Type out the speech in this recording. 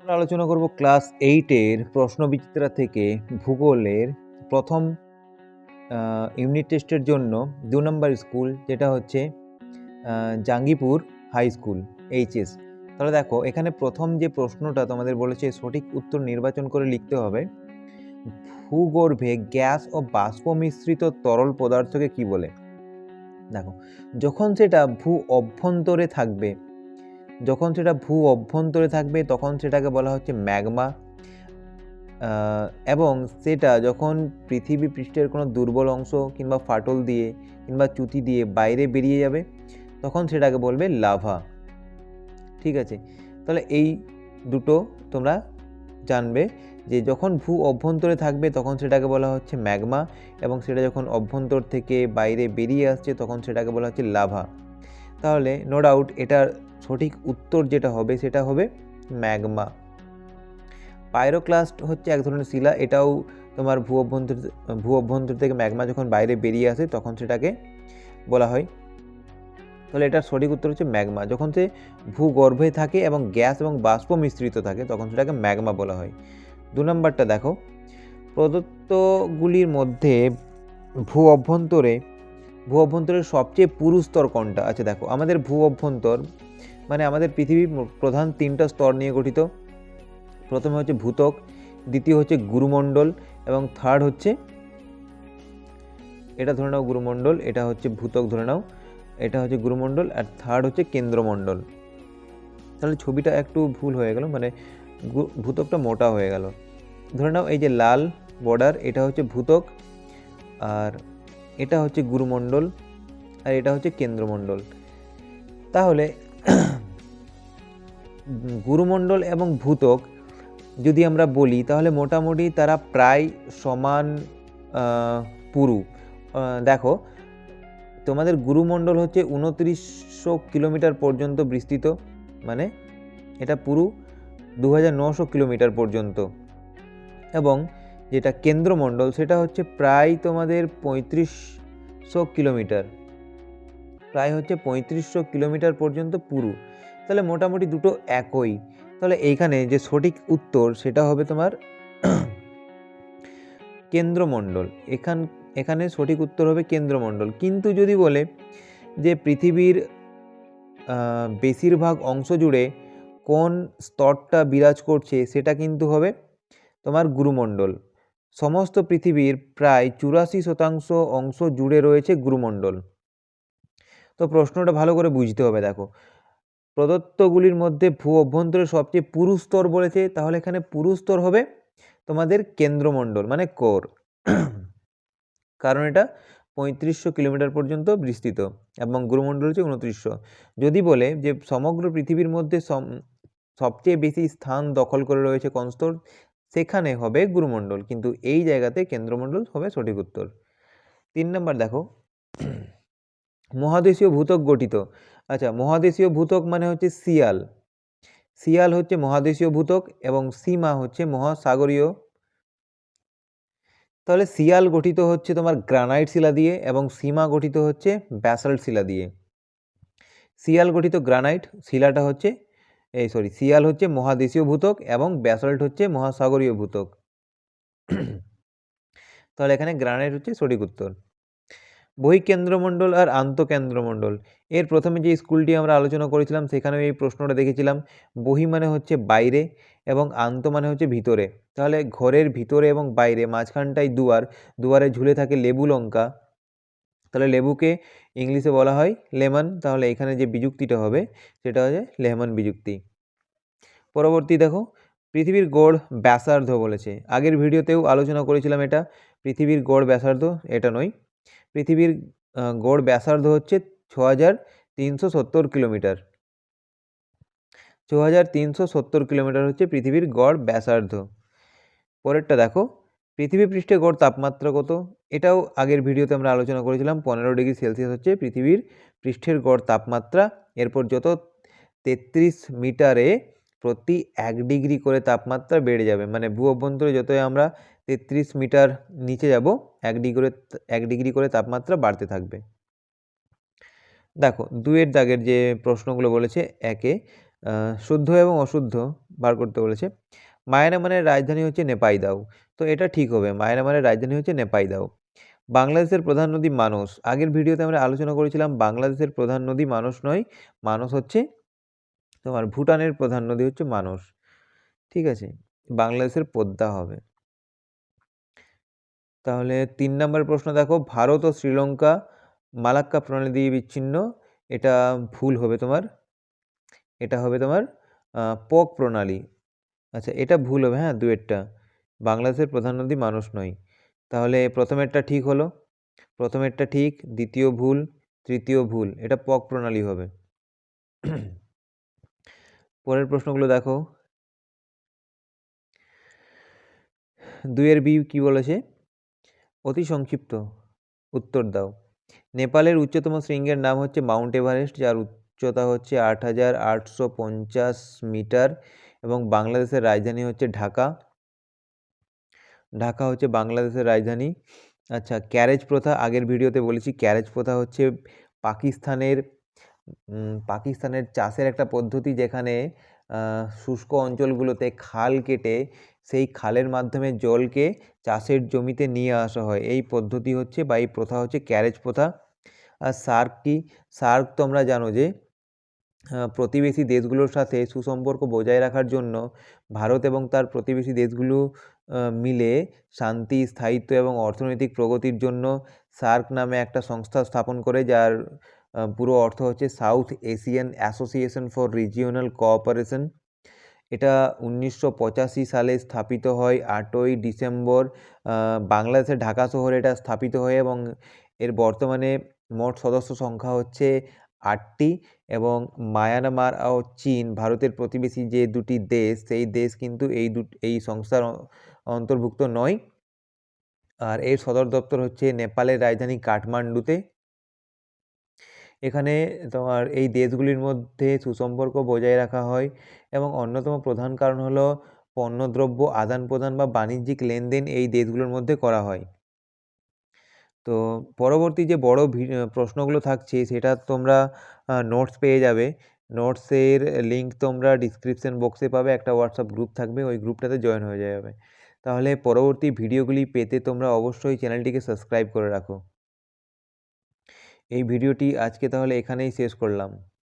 আমরা আলোচনা করব ক্লাস এইটের প্রশ্নবিচিত্রা থেকে ভূগোলের প্রথম ইউনিট টেস্টের জন্য দু নম্বর স্কুল, যেটা হচ্ছে জাঙ্গিপুর হাই স্কুল এইচএস তাহলে দেখো, এখানে প্রথম যে প্রশ্নটা তোমাদের বলেছে, সঠিক উত্তর নির্বাচন করে লিখতে হবে। ভূগর্ভে গ্যাস ও বাষ্প মিশ্রিত তরল পদার্থকে কি বলে? দেখো, যখন সেটা ভূ অভ্যন্তরে থাকবে যখন সেটা ভূ অভ্যন্তরে থাকবে, তখন সেটাকে বলা হচ্ছে ম্যাগমা। এবং সেটা যখন পৃথিবী পৃষ্ঠের কোনো দুর্বল অংশ কিংবা ফাটল দিয়ে কিংবা চ্যুতি দিয়ে বাইরে বেরিয়ে যাবে, তখন সেটাকে বলবে লাভা। ঠিক আছে? তাহলে এই দুটো তোমরা জানবে যে যখন ভূ অভ্যন্তরে থাকবে, তখন সেটাকে বলা হচ্ছে ম্যাগমা এবং সেটা যখন অভ্যন্তর থেকে বাইরে বেরিয়ে আসছে, তখন সেটাকে বলা হচ্ছে লাভা। তাহলে নো ডাউট এটার সঠিক উত্তর যেটা হবে সেটা হবে ম্যাগমা। পাইরোক্লাস্ট হচ্ছে এক ধরনের শিলা, এটাও তোমার ভূ অভ্যন্তর ভূ অভ্যন্তর থেকে ম্যাগমা যখন বাইরে বেরিয়ে আসে তখন সেটাকে বলা হয়। তাহলে এটার সঠিক উত্তর হচ্ছে ম্যাগমা। যখন সে ভূগর্ভে থাকে এবং গ্যাস এবং বাষ্প মিশ্রিত থাকে তখন সেটাকে ম্যাগমা বলা হয়। দু নম্বরটা দেখো। প্রদত্তগুলির মধ্যে ভূ অভ্যন্তরে ভূ অভ্যন্তরের সবচেয়ে পুরু স্তর কোনটা? আচ্ছা দেখো, আমাদের ভূ অভ্যন্তর মানে আমাদের পৃথিবীর প্রধান তিনটা স্তর নিয়ে গঠিত। প্রথমে হচ্ছে ভূতক দ্বিতীয় হচ্ছে গুরুমণ্ডল, এবং থার্ড হচ্ছে, এটা ধরে নাও গুরুমণ্ডল, এটা হচ্ছে ভূতক ধরে নাও, এটা হচ্ছে গুরুমণ্ডল, আর থার্ড হচ্ছে কেন্দ্রমণ্ডল। তাহলে ছবিটা একটু ভুল হয়ে গেল মানে ভূতকটা মোটা হয়ে গেল। ধরে নাও এই যে লাল বর্ডার এটা হচ্ছে ভূতক আর এটা হচ্ছে গুরুমণ্ডল আর এটা হচ্ছে কেন্দ্রমণ্ডল। তাহলে গুরুমণ্ডল এবং ভূতক যদি আমরা বলি, তাহলে মোটামুটি তারা প্রায় সমান পুরু। দেখো, তোমাদের গুরুমণ্ডল হচ্ছে উনত্রিশশো কিলোমিটার পর্যন্ত বিস্তৃত মানে এটা পুরু দু কিলোমিটার পর্যন্ত। এবং যেটা কেন্দ্রমণ্ডল, সেটা হচ্ছে প্রায় তোমাদের পঁয়ত্রিশশো কিলোমিটার। প্রায় হচ্ছে পঁয়ত্রিশশো কিলোমিটার পর্যন্ত পুরু। তাহলে মোটামুটি দুটো একই। তাহলে এইখানে যে সঠিক উত্তর, সেটা হবে তোমার কেন্দ্রমণ্ডল। এখান, এখানে সঠিক উত্তর হবে কেন্দ্রমণ্ডল। কিন্তু যদি বলে যে পৃথিবীর বেশিরভাগ অংশ জুড়ে কোন স্তরটা বিরাজ করছে, সেটা কিন্তু হবে তোমার গুরুমণ্ডল। সমস্ত পৃথিবীর প্রায় চুরাশি শতাংশ অংশ জুড়ে রয়েছে গুরুমণ্ডল। তো প্রশ্নটা ভালো করে বুঝতে হবে, দেখো। প্রদত্তগুলির মধ্যে ভূ অভ্যন্তরের সবচেয়ে পুরু স্তর বলেছে, তাহলে এখানে পুরু স্তর হবে তোমাদের কেন্দ্রমণ্ডল মানে কোর। কারণ এটা পঁয়ত্রিশশো কিলোমিটার পর্যন্ত বিস্তৃত এবং গুরুমণ্ডল হচ্ছে উনত্রিশশো। যদি বলে যে সমগ্র পৃথিবীর মধ্যে সবচেয়ে বেশি স্থান দখল করে রয়েছে কোন স্তর? সেখানে হবে গুরুমণ্ডল। কিন্তু এই জায়গাতে কেন্দ্রমণ্ডল হবে সঠিক উত্তর। তিন নম্বর দেখো। মহাদেশীয় ভূতক গঠিত। আচ্ছা মহাদেশীয় ভূতক মানে হচ্ছে সিয়াল সিয়াল হচ্ছে মহাদেশীয় ভূতক এবং সীমা হচ্ছে মহাসাগরীয়। তাহলে সিয়াল গঠিত হচ্ছে তোমার গ্রানাইট শিলা দিয়ে এবং সীমা গঠিত হচ্ছে ব্যাসাল্ট শিলা দিয়ে। সিয়াল গঠিত গ্রানাইট, শিলাটা হচ্ছে এই সরি সিয়াল হচ্ছে মহাদেশীয় ভূতক এবং ব্যাসল্ট হচ্ছে মহাসাগরীয় ভূতক। তাহলে এখানে গ্রানাইট হচ্ছে সঠিক উত্তর। বহিকেন্দ্রমণ্ডল আর আন্তঃকেন্দ্রমণ্ডল। এর প্রথমে যে স্কুলটি আমরা আলোচনা করেছিলাম, সেখানেও এই প্রশ্নটা দেখেছিলাম। বহি মানে হচ্ছে বাইরে এবং আন্ত মানে হচ্ছে ভিতরে। তাহলে ঘরের ভিতরে এবং বাইরে, মাঝখানটায় দুয়ার, দুয়ারে ঝুলে থাকে লেবু লঙ্কা। তাহলে লেবুকে ইংলিশে বলা হয় লেমন। তাহলে এখানে যে বিযুক্তিটা হবে, সেটা হচ্ছে লেমন বিযুক্তি। পরবর্তী দেখো, পৃথিবীর গড় ব্যাসার্ধ বলেছে। আগের ভিডিওতেও আলোচনা করেছিলাম এটা, পৃথিবীর গড় ব্যাসার্ধ এটা নয়। পৃথিবীর গড় ব্যাসার্ধ হচ্ছে ছ হাজার তিনশো সত্তর কিলোমিটার। ছ হাজার তিনশো সত্তর কিলোমিটার হচ্ছে পৃথিবীর গড় ব্যাসার্ধ। পরেরটা দেখো পৃথিবী পৃষ্ঠে গড় তাপমাত্রা কত? এটাও আগের ভিডিওতে আমরা আলোচনা করেছিলাম। পনেরো ডিগ্রি সেলসিয়াস হচ্ছে পৃথিবীর পৃষ্ঠের গড় তাপমাত্রা। এরপর যত তেত্রিশ মিটারে প্রতি এক ডিগ্রি করে তাপমাত্রা বেড়ে যাবে মানে ভূ অভ্যন্তরে যতই আমরা তেত্রিশ মিটার নিচে যাব, এক ডিগ্রি এক ডিগ্রি করে তাপমাত্রা বাড়তে থাকবে। দেখো দুয়ের দাগের যে প্রশ্নগুলো বলেছে, একে শুদ্ধ এবং অশুদ্ধ বার করতে বলেছে। মায়ানমারের রাজধানী হচ্ছে নেপাইদাও। তো এটা ঠিক হবে মায়ানমারের রাজধানী হচ্ছে নেপাইদাও। বাংলাদেশের প্রধান নদী মানস। আগের ভিডিওতে আমরা আলোচনা করেছিলাম, বাংলাদেশের প্রধান নদী মানস নয়, মানস হচ্ছে তোমার ভুটানের প্রধান নদী হচ্ছে মানস। ঠিক আছে, বাংলাদেশের পদ্মা হবে। তাহলে তিন নম্বর প্রশ্ন দেখো, ভারত ও শ্রীলঙ্কা মালাক্কা প্রণালী দিয়ে বিচ্ছিন্ন, এটা ভুল হবে তোমার। এটা হবে তোমার পক প্রণালী। আচ্ছা এটা ভুল হবে হ্যাঁ দুয়েরটা। বাংলাদেশের প্রধান নদী মানুষ নয়। তাহলে প্রথমেরটা ঠিক হলো। প্রথমেরটা ঠিক, দ্বিতীয় ভুল, তৃতীয় ভুল, এটা পক প্রণালী হবে। পরের প্রশ্নগুলো দেখো। দুয়ের বি কি বলেছে? অতি সংক্ষিপ্ত উত্তর দাও। নেপালের উচ্চতম শৃঙ্গের নাম হচ্ছে মাউন্ট এভারেস্ট, যার উচ্চতা হচ্ছে আট হাজার আটশো পঞ্চাশ মিটার। এবং বাংলাদেশের রাজধানী হচ্ছে ঢাকা। ঢাকা হচ্ছে বাংলাদেশের রাজধানী। আচ্ছা ক্যারেজ প্রথা, আগের ভিডিওতে বলেছি ক্যারেজ প্রথা হচ্ছে পাকিস্তানের পাকিস্তানের চাষের একটা পদ্ধতি যেখানে শুষ্ক অঞ্চলগুলোতে খাল কেটে সেই খালের মাধ্যমে জলকে চাষের জমিতে নিয়ে আসা হয়। এই পদ্ধতি হচ্ছে বা এই প্রথা হচ্ছে ক্যারেজ প্রথা। আর সার্ক কি? সার্ক তোমরা জানো যে প্রতিবেশী দেশগুলোর সাথে সুসম্পর্ক বজায় রাখার জন্য ভারত এবং তার প্রতিবেশী দেশগুলো মিলে শান্তি, স্থায়িত্ব এবং অর্থনৈতিক প্রগতির জন্য সার্ক নামে একটা সংস্থা স্থাপন করে, যার পুরো অর্থ হচ্ছে South Asian Association for Regional Cooperation. এটা উনিশশো পঁচাশি সালে স্থাপিত হয়, আটই ডিসেম্বর বাংলাদেশের ঢাকা শহরে এটা স্থাপিত হয় এবং এর বর্তমানে মোট সদস্য সংখ্যা হচ্ছে আটটি এবং মায়ানমার ও চীন, ভারতের প্রতিবেশী যে দুটি দেশ, সেই দেশ কিন্তু এই দু এই সংস্থার অন্তর্ভুক্ত নয়। আর এর সদর দপ্তর হচ্ছে নেপালের রাজধানী কাঠমান্ডুতে। এখানে তোমার এই দেশগুলির মধ্যে সুসম্পর্ক বজায় রাখা হয় এবং অন্যতম প্রধান কারণ হলো পণ্যদ্রব্য আদান প্রদান বা বাণিজ্যিক লেনদেন এই দেশগুলোর মধ্যে করা হয়। তো পরবর্তী যে বড় প্রশ্নগুলো থাকছে সেটা তোমরা নোটস পেয়ে যাবে। নোটসের লিঙ্ক তোমরা ডিসক্রিপশন বক্সে পাবে, একটা হোয়াটসঅ্যাপ গ্রুপ থাকবে, ওই গ্রুপটাতে জয়েন হয়ে যাবে। তাহলে পরবর্তী ভিডিওগুলি পেতে তোমরা অবশ্যই চ্যানেলটিকে সাবস্ক্রাইব করে রাখো। এই ভিডিওটি আজকে তাহলে এখানেই শেষ করলাম।